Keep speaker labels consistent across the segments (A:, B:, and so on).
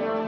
A: Thank you.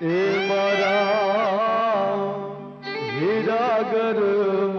B: એ મારા હીરાગર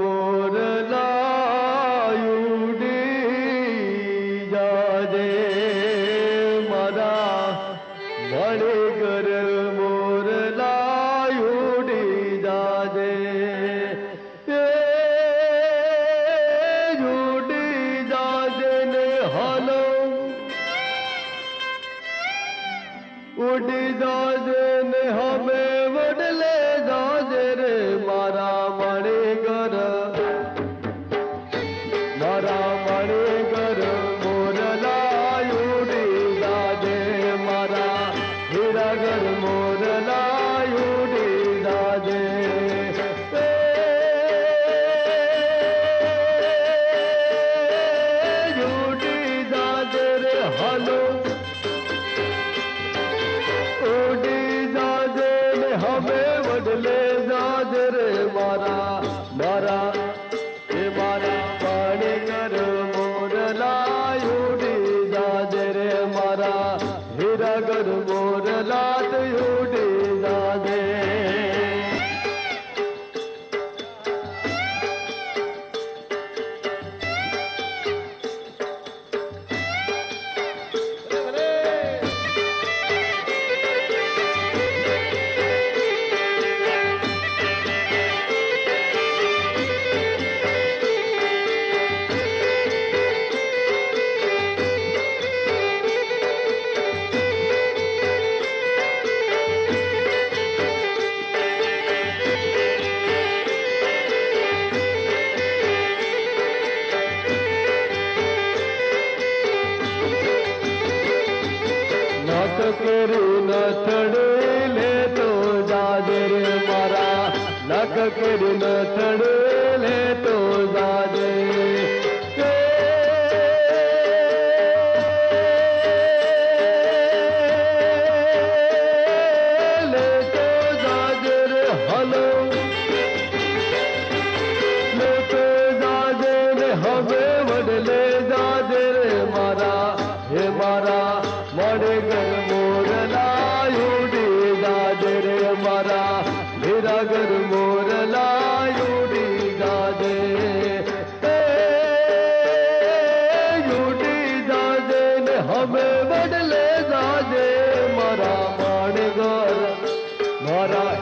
B: Bora,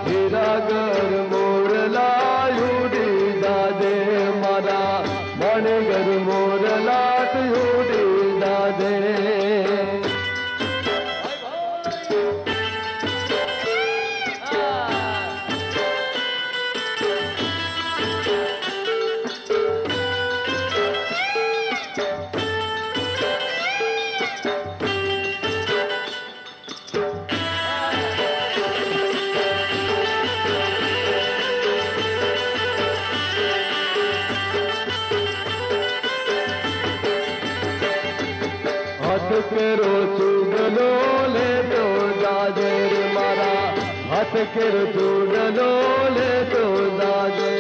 B: फिकिर तू गलोले तो दादे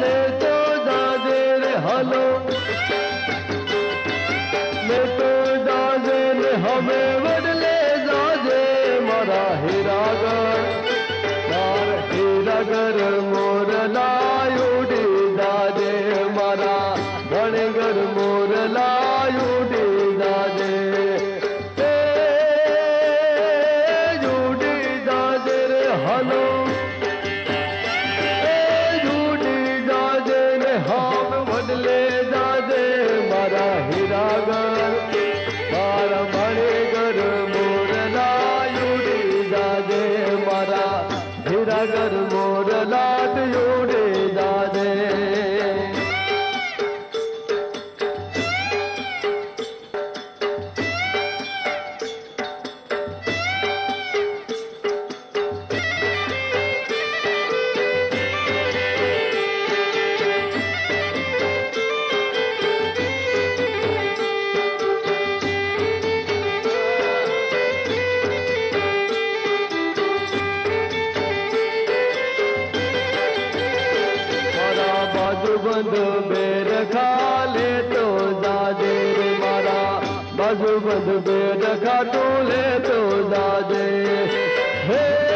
B: ले तो दादे रे हलो ले तो दादे रे हमें बदले दादे मरा हीरागर मार हीरागर બેર ખાલે તો દાદે રે મારા બાજુ બધું બેર ખાટું લે તો દાદે હે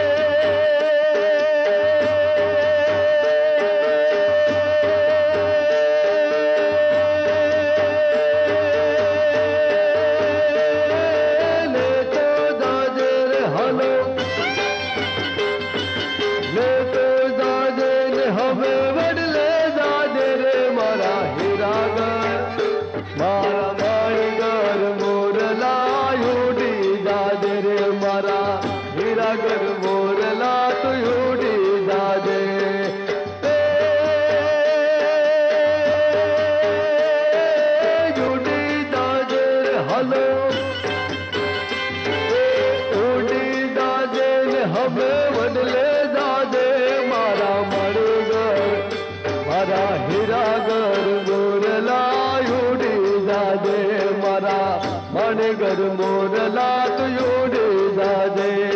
B: Amen. लात योड़ जादे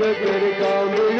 B: محبت رکام